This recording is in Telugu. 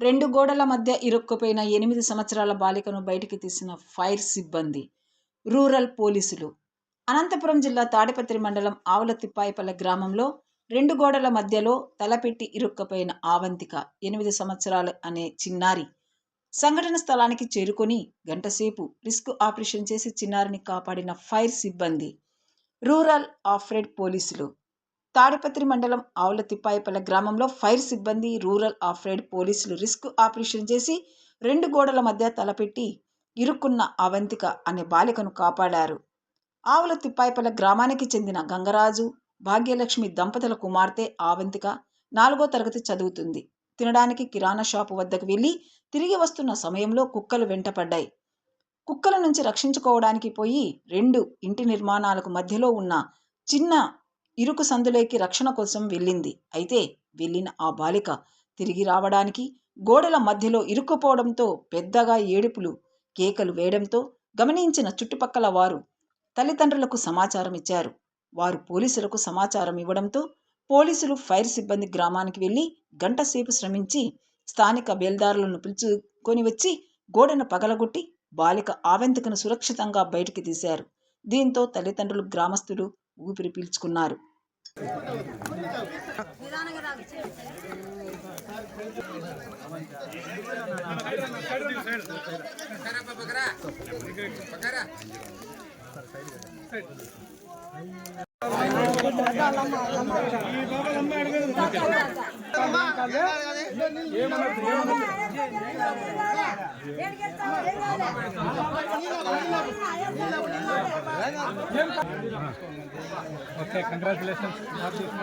రెండు గోడల మధ్య ఇరుక్కుపోయిన ఎనిమిది సంవత్సరాల బాలికను బయటికి తీసిన ఫైర్ సిబ్బంది రూరల్ పోలీసులు. అనంతపురం జిల్లా తాడిపత్రి మండలం ఆవులతిప్పాయిపల్లె గ్రామంలో రెండు గోడల మధ్యలో తలపెట్టి ఇరుక్కుపోయిన ఆవంతిక ఎనిమిది సంవత్సరాలు అనే చిన్నారి సంఘటన స్థలానికి చేరుకొని గంటసేపు రిస్క్ ఆపరేషన్ చేసి చిన్నారిని కాపాడిన ఫైర్ సిబ్బంది రూరల్ ఆఫ్రెడ్ పోలీసులు. తాడిపత్రి మండలం ఆవుల తిప్పాయిపల్లె గ్రామంలో ఫైర్ సిబ్బంది రూరల్ ఆఫ్రైడ్ పోలీసులు రిస్క్ ఆపరేషన్ చేసి రెండు గోడల మధ్య తలపెట్టి ఇరుక్కున్న అవంతిక అనే బాలికను కాపాడారు. ఆవుల తిప్పాయిపల్లె గ్రామానికి చెందిన గంగరాజు భాగ్యలక్ష్మి దంపతుల కుమార్తె ఆవంతిక నాలుగో తరగతి చదువుతుంది. తినడానికి కిరాణా షాపు వద్దకు వెళ్ళి తిరిగి వస్తున్న సమయంలో కుక్కలు వెంటపడ్డాయి. కుక్కల నుంచి రక్షించుకోవడానికి పోయి రెండు ఇంటి నిర్మాణాలకు మధ్యలో ఉన్న చిన్న ఇరుకు సందులోకి రక్షణ కోసం వెళ్ళింది. అయితే వెళ్ళిన ఆ బాలిక తిరిగి రావడానికి గోడల మధ్యలో ఇరుక్కుపోవడంతో పెద్దగా ఏడుపులు కేకలు వేయడంతో గమనించిన చుట్టుపక్కల వారు తల్లిదండ్రులకు సమాచారం ఇచ్చారు. వారు పోలీసులకు సమాచారం ఇవ్వడంతో పోలీసులు ఫైర్ సిబ్బంది గ్రామానికి వెళ్ళి గంటసేపు శ్రమించి స్థానిక బేల్దారులను పిలుచుకొని వచ్చి గోడను పగలగొట్టి బాలిక ఆవెంతికను సురక్షితంగా బయటికి తీశారు. దీంతో తల్లిదండ్రులు గ్రామస్తులు ఊపిరి పీల్చుకున్నారు. ఏమన్నా ఓకే కంగ్రాచులేషన్స్ కంగ్రాచులేషన్స్